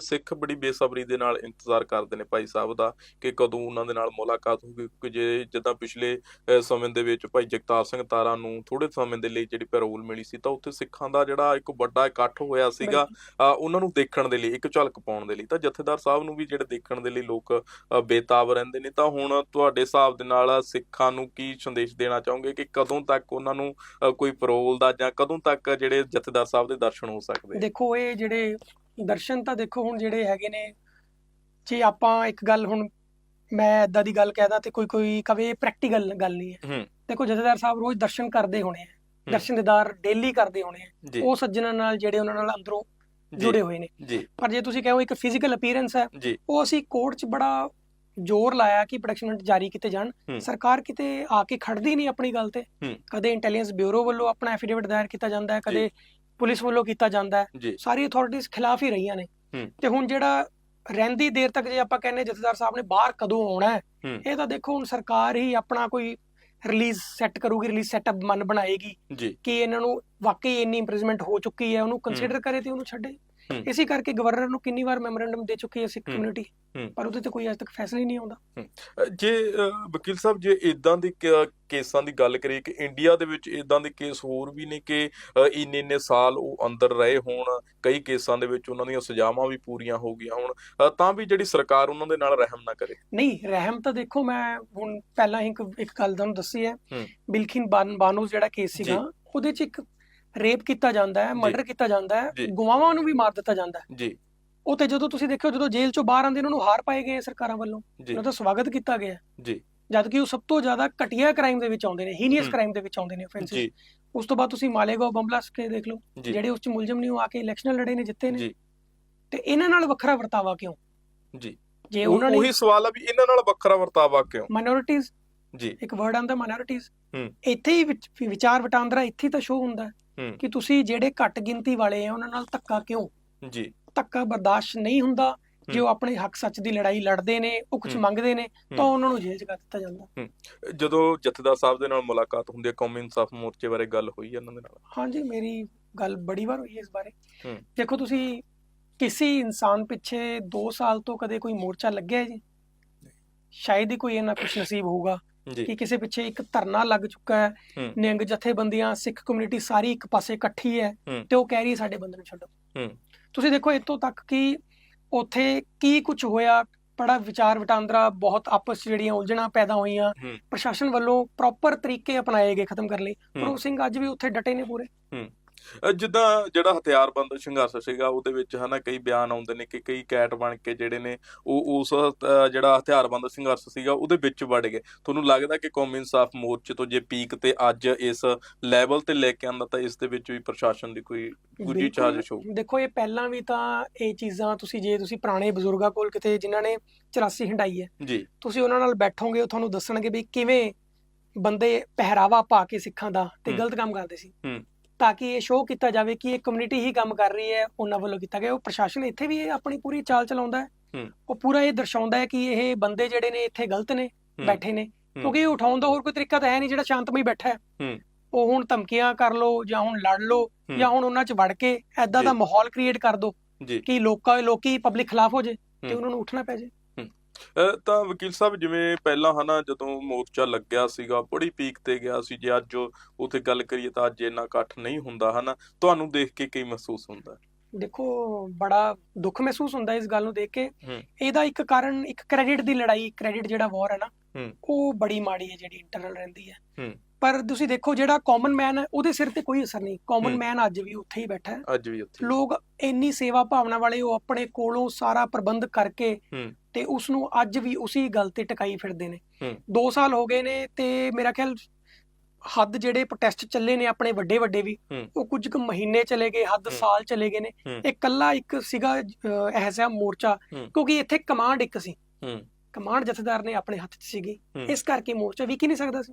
ਸਿੱਖ ਬੜੀ ਬੇਸਬਰੀ ਦੇ ਨਾਲ ਇੰਤਜ਼ਾਰ ਕਰਦੇ ਨੇ ਭਾਈ ਸਾਹਿਬ ਦਾ ਕਿ ਕਦੋਂ ਉਹਨਾਂ ਦੇ ਨਾਲ ਮੁਲਾਕਾਤ ਹੋਊਗੀ ਕਿ ਜੇ ਜਿੱਦਾਂ ਪਿਛਲੇ ਸਮੇਂ ਦੇ ਵਿੱਚ ਭਾਈ ਜਗਤਾਰ ਸਿੰਘ ਤਾਰਾ ਨੂੰ ਥੋੜੇ ਸਮੇਂ ਦੇ ਲਈ ਜਿਹੜੀ ਪੈਰੋਲ ਮਿਲੀ ਸੀ ਤਾਂ ਉੱਥੇ ਸਿੱਖਾਂ ਦਾ ਜਿਹੜਾ ਇੱਕ ਵੱਡਾ ਇਕੱਠ ਹੋਇਆ ਸੀਗਾ ਉਹਨਾਂ ਨੂੰ ਦੇਖਣ ਦੇ ਲਈ ਇੱਕ ਝਲਕ ਪਾਉਣ ਦੇ ਲਈ। ਤਾਂ ਜਥੇਦਾਰ ਸਾਹਿਬ ਨੂੰ ਵੀ ਜਿਹੜੇ ਦੇਖਣ ਦੇ ਲਈ ਲੋਕ ਬੇਤਾਬ ਰਹਿੰਦੇ ਨੇ ਤਾਂ ਹੁਣ ਤੁਹਾਡੇ ਹਿਸਾਬ ਦੇ ਨਾਲ ਸਿੱਖਾਂ ਨੂੰ ਕੀ ਸੰਦੇਸ਼ ਦੇਣਾ ਚਾਹੋਗੇ ਕਿ ਕਦੋਂ ਤੱਕ ਉਹਨਾਂ ਨੂੰ ਕੋਈ ਪੈਰੋਲ ਦਾ ਜਾਂ ਕਦੋਂ ਤੱਕ ਜਿਹੜੇ ਜਥੇਦਾਰ ਸਾਹਿਬ ਦੇ ਦਰਸ਼ਨ ਹੋ ਸਕਦੇ? ਦੇਖੋ ਇਹ ਜਿਹੜੇ ਦਰਸ਼ਨ ਤਾਂ ਦੇਖੋ ਹੁਣ ਜਿਹੜੇ ਹੈਗੇ ਨੇ ਜੇ ਆਪਾਂ ਇੱਕ ਗੱਲ ਹੁਣ ਮੈਂ ਇਦਾਂ ਦੀ ਗੱਲ ਕਹਿਦਾ ਤੇ ਕੋਈ ਕੋਈ ਕਵੇ ਪ੍ਰੈਕਟੀਕਲ ਗੱਲ ਨਹੀਂ ਹੈ। ਦੇਖੋ ਜਥੇਦਾਰ ਸਾਹਿਬ ਰੋਜ਼ ਦਰਸ਼ਨ ਕਰਦੇ ਹੋਣੇ ਆ ਦਰਸ਼ਨ ਦੀਦਾਰ ਡੇਲੀ ਕਰਦੇ ਹੋਣੇ ਆ। ਉਹ ਸੱਜਣਾਂ ਨਾਲ ਜਿਹੜੇ ਉਹਨਾਂ ਨਾਲ ਅੰਦਰੋਂ ਜੁੜੇ ਹੋਏ ਨੇ। ਪਰ ਜੇ ਤੁਸੀਂ ਕਹੋ ਇੱਕ ਫਿਜ਼ੀਕਲ ਅਪੀਅਰੈਂਸ ਹੈ ਉਹ ਅਸੀਂ ਕੋਰਟ 'ਚ ਬੜਾ ਜ਼ੋਰ ਲਾਇਆ ਕਿ ਪ੍ਰੋਡਕਸ਼ਨ ਜਾਰੀ ਕੀਤੇ ਜਾਣ। ਸਰਕਾਰ ਕਿਤੇ ਆ ਕੇ ਖੜਦੀ ਨਹੀਂ ਆਪਣੀ ਗੱਲ ਤੇ। ਕਦੇ ਇੰਟੈਲੀਜੈਂਸ ਬਿਊਰੋ ਵੱਲੋਂ ਆਪਣਾ ਐਫੀਡੇਵਿਟ ਦਾਇਰ ਕੀਤਾ ਜਾਂਦਾ ਹੈ ਕਦੇ ਪੁਲਿਸ ਵੱਲੋਂ ਕੀਤਾ ਜਾਂਦਾ ਹੈ ਸਾਰੀ ਅਥਾਰਟੀਆਂ ਖਿਲਾਫ ਹੀ ਰਹੀਆਂ ਨੇ। ਤੇ ਹੁਣ ਜਿਹੜਾ ਰਹਿੰਦੀ ਦੇਰ ਤੱਕ ਜੇ ਆਪਾਂ ਕਹਿੰਨੇ ਜਥੇਦਾਰ ਸਾਹਿਬ ਨੇ ਬਾਹਰ ਕਦੋਂ ਆਉਣਾ ਹੈ। ਇਹ ਤਾਂ ਦੇਖੋ ਹੁਣ ਸਰਕਾਰ ਹੀ ਆਪਣਾ ਕੋਈ ਰਿਲੀਜ਼ ਸੈੱਟ ਕਰੂਗੀ ਰਿਲੀਜ਼ ਸੈਟਅਪ ਮਨ ਬਣਾਏਗੀ ਕਿ ਇਹਨਾਂ ਨੂੰ ਵਾਕਈ ਇੰਨੀ ਇੰਪ੍ਰੂਵਮੈਂਟ ਹੋ ਚੁੱਕੀ ਹੈ ਉਹਨੂੰ ਕੰਸੀਡਰ ਕਰੇ ਤੇ ਉਹਨੂੰ ਛੱਡੇ। ਇਸੇ ਕਰਕੇ ਗਵਰਨਰ ਨੂੰ ਕਿੰਨੀ ਵਾਰ ਮੈਮੋਰੈਂਡਮ ਦੇ ਚੁੱਕੀ ਹੈ ਸਿੱਖ। ਕਮਿਊਨਿਟੀ। ਪਰ ਉਹਦੇ ਤੇ ਕੋਈ ਅਜੇ ਤੱਕ ਫੈਸਲਾ ਹੀ ਨਹੀਂ ਆਉਂਦਾ ਜੇ ਵਕੀਲ ਸਾਹਿਬ ਜੇ ਇਦਾਂ ਦੀ ਕੇਸਾਂ ਦੀ ਗੱਲ ਕਰੀਏ ਕਿ ਇੰਡੀਆ ਦੇ ਵਿੱਚ ਇਦਾਂ ਦੇ ਕੇਸ ਹੋਰ ਵੀ ਨੇ ਕਿ ਇੰਨੇ ਇੰਨੇ ਸਾਲ ਉਹ ਅੰਦਰ ਰਹੇ ਹੋਣ ਕਈ ਕੇਸਾਂ ਦੇ ਵਿੱਚ ਉਹਨਾਂ ਦੀਆਂ ਸਜ਼ਾਵਾਂ ਵੀ ਪੂਰੀਆਂ ਹੋ ਗਈਆਂ ਹੋਣ ਤਾਂ ਵੀ ਜਿਹੜੀ ਸਰਕਾਰ ਉਹਨਾਂ ਦੇ ਨਾਲ ਰਹਿਮ ਨਾ ਕਰੇ ਨਹੀਂ ਰਹਿਮ ਤਾਂ ਦੇਖੋ ਮੈਂ ਹੁਣ ਪਹਿਲਾਂ ਹੀ ਇੱਕ ਇੱਕ ਗੱਲ ਤੁਹਾਨੂੰ ਦੱਸੀ ਹੈ। ਬਿਲਖਿਨ ਬਾਨ ਬਾਨੋਸ ਜਿਹੜਾ ਕੇਸ ਸੀਗਾ ਉਹਦੇ ਚ ਇੱਕ ਰੇਪ ਕੀਤਾ ਜਾਂਦਾ ਹੈ ਮਰਡਰ ਕੀਤਾ ਜਾਂਦਾ ਹੈ ਜੀ। ਗਵਾਹਾਂ ਨੂੰ ਵੀ ਮਾਰ ਦਿੱਤਾ ਜਾਂਦਾ ਹੈ। ਜੀ। ਉਹ ਤੇ ਜਦੋਂ ਤੁਸੀਂ ਦੇਖਿਓ ਜਦੋਂ ਜੇਲ੍ਹ ਚੋਂ ਬਾਹਰ ਆਉਂਦੇ ਉਹਨਾਂ ਨੂੰ ਹਾਰ ਪਾਏ ਗਏ ਸਰਕਾਰਾਂ ਵੱਲੋਂ ਉਹਨਾਂ ਦਾ ਸਵਾਗਤ ਕੀਤਾ ਗਿਆ ਜੀ। ਜਦ ਕਿ ਉਹ ਸਭ ਤੋਂ ਜ਼ਿਆਦਾ ਘਟੀਆ ਕ੍ਰਾਈਮ ਦੇ ਵਿੱਚ ਆਉਂਦੇ ਨੇ ਹੀਨੀਅਸ। ਕ੍ਰਾਈਮ ਦੇ ਵਿੱਚ ਆਉਂਦੇ ਨੇ ਜੀ। ਉਸ ਤੋਂ ਬਾਅਦ ਤੁਸੀਂ ਮਾਲੇਗਾਂਵ ਬੰਬਲਾਸ ਕੇ ਦੇਖ ਲਓ ਜਿਹੜੇ ਉਸ ਚ ਮੁਲਜ਼ਮ ਨੇ ਉਹ ਆ ਕੇ ਇਲੈਕਸ਼ਨ ਲੜੇ ਨੇ ਜਿੱਤੇ ਨੇ। ਜੀ। ਤੇ ਇਹਨਾਂ ਨਾਲ ਵੱਖਰਾ ਵਰਤਾਵਾ ਕਿਉਂ? ਜੀ। ਜੇ ਉਹ- ਉਹਨਾਂ ਨੇ ਉਹੀ ਸਵਾਲ ਆ ਵੀ ਇਹਨਾਂ ਨਾਲ ਵੱਖਰਾ ਵਰਤਾਵਾ ਕਿਉਂ? ਮਾਈਨੋਰਿਟੀਜ਼ ਜੀ। ਇੱਕ ਵਰਡ ਆਂਦਾ ਮਾਈਨੋਰਿਟੀਜ਼ ਹੂੰ। ਇੱਥੇ ਹੀ ਵਿਚ- ਵਿਚਾਰ ਵਟਾਂਦਰਾ ਇੱਥੇ ਤਾਂ ਸ਼ੋ ਹੁੰਦਾ ਹੂੰ। ਕਿ ਤੁਸੀਂ ਜਿਹੜੇ ਘੱਟ ਗਿਣਤੀ ਵਾਲੇ ਆ ਉਹਨਾਂ ਨਾਲ ਧੱਕਾ ਕਿਉਂ? ਜੀ। ਧੱਕਾ ਬਰਦਾਸ਼ਤ ਨਹੀਂ ਹੁੰਦਾ ਜੇ ਉਹ ਆਪਣੇ ਹੱਕ ਸੱਚ ਦੀ ਲੜਾਈ ਲੜਦੇ ਨੇ ਉਹ ਕੁਝ। ਮੰਗਦੇ ਨੇ ਤਾਂ। ਉਹਨਾਂ ਨੂੰ ਜੇਲ੍ਹ 'ਚ ਕਰ ਦਿੱਤਾ ਜਾਂਦਾ। ਜਦੋਂ ਜਥੇਦਾਰ ਸਾਹਿਬ ਦੇ ਨਾਲ ਮੁਲਾਕਾਤ ਹੁੰਦੀ ਹੈ ਕੌਮੀ ਇਨਸਾਫ ਮੋਰਚੇ ਬਾਰੇ ਗੱਲ ਹੋਈ ਹੈ ਇਹਨਾਂ ਦੇ ਨਾਲ? ਹਾਂਜੀ ਮੇਰੀ ਗੱਲ ਬੜੀ ਵਾਰ ਹੋਈ ਹੈ ਇਸ ਬਾਰੇ। ਦੇਖੋ ਤੁਸੀਂ ਕਿਸੇ ਇਨਸਾਨ ਪਿੱਛੇ 2 ਸਾਲ ਤੋਂ ਕਦੇ ਕੋਈ ਮੋਰਚਾ ਲੱਗਿਆ ਜੀ? ਸ਼ਾਇਦ ਹੀ ਕੋਈ ਇਹਨਾਂ ਖੁਸ਼ ਨਸੀਬ ਹੋਊਗਾ। ਕਿ ਕਿਸੇ ਪਿੱਛੇ ਇੱਕ ਧਰਨਾ ਲੱਗ ਚੁੱਕਾ ਹੈ। ਨਿਹੰਗ ਜਥੇਬੰਦੀਆਂ ਸਿੱਖ ਕਮਿਊਨਿਟੀ ਸਾਰੀ ਇੱਕ ਪਾਸੇ ਇਕੱਠੀ ਹੈ। ਤੇ ਉਹ ਕਹਿ ਰਹੀ ਸਾਡੇ ਬੰਦੇ ਨੂੰ ਛੱਡੋ। ਤੁਸੀਂ ਦੇਖੋ ਇੱਥੋਂ ਤੱਕ ਕਿ ਉੱਥੇ ਕੀ ਕੁਝ ਹੋਇਆ ਬੜਾ ਵਿਚਾਰ ਵਟਾਂਦਰਾ ਬਹੁਤ ਆਪਸ ਜਿਹੜੀਆਂ ਉਲਝਣਾਂ ਪੈਦਾ ਹੋਈਆਂ। ਪ੍ਰਸ਼ਾਸਨ ਵੱਲੋਂ ਪ੍ਰੋਪਰ ਤਰੀਕੇ ਅਪਣਾਏ ਗਏ ਖਤਮ ਕਰਨ ਲਈ। ਪ੍ਰੋ ਸਿੰਘ ਅੱਜ ਵੀ ਉੱਥੇ ਡਟੇ ਨੇ ਪੂਰੇ ਜਿੱਦਾਂ ਜਿਹੜਾ ਹਥਿਆਰਬੰਦ ਸੰਘਰਸ਼ ਸੀਗਾ ਉਹਦੇ ਵਿੱਚ ਹਨਾ ਕਈ ਬਿਆਨ ਆਉਂਦੇ ਨੇ ਕਿ ਕਈ ਕੈਟ ਬਣ ਕੇ ਜਿਹੜੇ ਨੇ ਉਹ ਉਸ ਜਿਹੜਾ ਹਥਿਆਰਬੰਦ ਸੰਘਰਸ਼ ਸੀਗਾ ਉਹਦੇ ਵਿੱਚ ਵੜ ਗਏ ਤੁਹਾਨੂੰ ਲੱਗਦਾ ਕਿ ਕੌਮੀ ਇਨਸਾਫ ਮੋਰਚੇ ਤੋਂ ਜੇ ਪੀਕ ਤੇ ਅੱਜ ਇਸ ਲੈਵਲ ਤੇ ਲੈ ਕੇ ਆਂਦਾ ਤਾਂ ਇਸ ਦੇ ਵਿੱਚ ਵੀ ਪ੍ਰਸ਼ਾਸਨ ਦੀ ਕੋਈ ਗੁੱਜੀ। ਚਾਰਜ ਹੋਊ ਦੇਖੋ ਇਹ ਪਹਿਲਾਂ ਵੀ ਤਾਂ ਇਹ ਚੀਜ਼ਾਂ ਤੁਸੀਂ ਜੇ ਤੁਸੀਂ ਪੁਰਾਣੇ ਬਜ਼ੁਰਗਾਂ ਕੋਲ ਕਿਤੇ ਜਿਨ੍ਹਾਂ ਨੇ 84 ਹੰਡਾਈ ਹੈ ਜੀ ਤੁਸੀਂ ਉਹਨਾਂ ਨਾਲ ਬੈਠੋਗੇ ਉਹ ਤੁਹਾਨੂੰ ਦੱਸਣਗੇ ਵੀ ਕਿਵੇਂ ਬੰਦੇ ਪਹਿਰਾਵਾ ਪਾ ਕੇ ਸਿੱਖਾਂ ਦਾ ਤੇ ਹੂੰ। ਗਲਤ ਕੰਮ ਕਰਦੇ ਸੀ ਹੂੰ। ਤਾਂ ਕਿ ਇਹ ਸ਼ੋਅ ਕੀਤਾ ਜਾਵੇ ਕਿ ਇਹ ਕਮਿਊਨਿਟੀ ਹੀ ਕੰਮ ਕਰ ਰਹੀ ਹੈ ਉਹਨਾਂ ਵੱਲੋਂ ਕੀਤਾ ਗਿਆ ਉਹ ਪ੍ਰਸ਼ਾਸਨ ਇੱਥੇ ਵੀ ਆਪਣੀ ਪੂਰੀ ਚਾਲ ਚਲਾਉਂਦਾ ਹੈ। ਉਹ ਪੂਰਾ ਇਹ ਦਰਸਾਉਂਦਾ ਹੈ ਕਿ ਇਹ ਬੰਦੇ ਜਿਹੜੇ ਨੇ ਇੱਥੇ ਗਲਤ ਨੇ। ਬੈਠੇ ਨੇ ਕਿਉਂਕਿ ਇਹ ਉਠਾਉਣ ਦਾ ਹੋਰ ਕੋਈ ਤਰੀਕਾ ਤਾਂ ਹੈ ਨਹੀਂ ਜਿਹੜਾ ਸ਼ਾਂਤਮਈ ਬੈਠਾ ਹੈ। ਉਹ ਹੁਣ ਧਮਕੀਆਂ ਕਰ ਲੋ ਜਾਂ ਹੁਣ ਲੜ ਲੋ। ਜਾਂ ਹੁਣ ਉਹਨਾਂ 'ਚ ਵੜ ਕੇ ਐਦਾਂ। ਦਾ ਮਾਹੌਲ ਕ੍ਰੀਏਟ ਕਰ ਦੋ ਕਿ ਲੋਕਾਂ ਲੋਕੀ ਪਬਲਿਕ ਖਿਲਾਫ ਹੋ ਜੇ ਤੇ। ਉਹਨਾਂ ਨੂੰ ਉੱਠਣਾ ਪੈ ਜੇ ਤਾਂ ਵਕੀਲ ਸਾਹਿਬ ਜਿਵੇਂ ਪਹਿਲਾਂ ਹਨਾ ਜਦੋਂ ਮੋਰਚਾ ਲੱਗਿਆ ਸੀਗਾ ਬੜੀ ਪੀਕ ਤੇ ਗਿਆ ਸੀ ਜੇ ਅੱਜ ਉਥੇ ਗੱਲ ਕਰੀਏ ਤਾਂ ਅੱਜ ਇੰਨਾ ਇਕੱਠ ਨਹੀਂ ਹੁੰਦਾ ਹਨਾ ਤੁਹਾਨੂੰ ਦੇਖ ਕੇ ਕੀ ਮਹਿਸੂਸ ਹੁੰਦਾ? ਦੇਖੋ ਬੜਾ ਦੁੱਖ ਮਹਿਸੂਸ ਹੁੰਦਾ ਇਸ ਗੱਲ ਨੂੰ ਦੇਖ ਕੇ। ਇਹਦਾ ਇੱਕ ਕਾਰਨ ਇੱਕ ਕ੍ਰੈਡਿਟ ਦੀ ਲੜਾਈ ਕ੍ਰੈਡਿਟ ਜਿਹੜਾ ਵਾਰ ਹੈ ਨਾ। ਉਹ ਬੜੀ ਮਾੜੀ ਹੈ ਜਿਹੜੀ ਇੰਟਰਨਲ ਰਹਿੰਦੀ ਹੈ। ਪਰ ਤੁਸੀਂ ਦੇਖੋ ਜਿਹੜਾ ਕਾਮਨ ਮੈਨ ਹੈ ਉਹਦੇ ਸਿਰ ਤੇ ਕੋਈ ਅਸਰ ਨਹੀਂ ਕਾਮਨ। ਮੈਨ ਅੱਜ ਵੀ ਉੱਥੇ ਹੀ ਬੈਠਾ ਹੈ ਅੱਜ ਵੀ ਉੱਥੇ ਲੋਕ ਇੰਨੀ ਸੇਵਾ ਭਾਵਨਾ ਵਾਲੇ ਉਹ ਆਪਣੇ ਕੋਲੋਂ ਸਾਰਾ ਪ੍ਰਬੰਧ ਕਰਕੇ। ਤੇ ਉਸ ਨੂੰ ਅੱਜ ਵੀ ਉਸੇ ਗੱਲ ਤੇ ਟਿਕਾਈ ਫਿਰਦੇ ਨੇ ਹੂੰ। 2 ਸਾਲ ਹੋ ਗਏ ਨੇ ਤੇ ਮੇਰਾ ਖਿਆਲ ਹੱਦ ਜਿਹੜੇ ਪ੍ਰੋਟੈਸਟ ਚੱਲੇ ਨੇ ਆਪਣੇ ਵੱਡੇ ਵੱਡੇ ਵੀ। ਉਹ ਕੁਝ ਕੁ ਮਹੀਨੇ ਚਲੇ ਗਏ ਹੱਦ। ਸਾਲ ਚਲੇ ਗਏ ਨੇ। ਇਹ ਕੱਲਾ ਇੱਕ ਸੀਗਾ ਅਹ, ਐਸਾ ਮੋਰਚਾ। ਕਿਉਂਕਿ ਇੱਥੇ ਕਮਾਂਡ ਇੱਕ ਸੀ ਕਮਾਂਡ ਜਥੇਦਾਰ ਨੇ ਆਪਣੇ ਹੱਥ 'ਚ ਸੀਗੀ। ਇਸ ਕਰਕੇ ਮੋਰਚਾ ਵੀ ਕੀ ਨਹੀਂ ਸਕਦਾ ਸੀ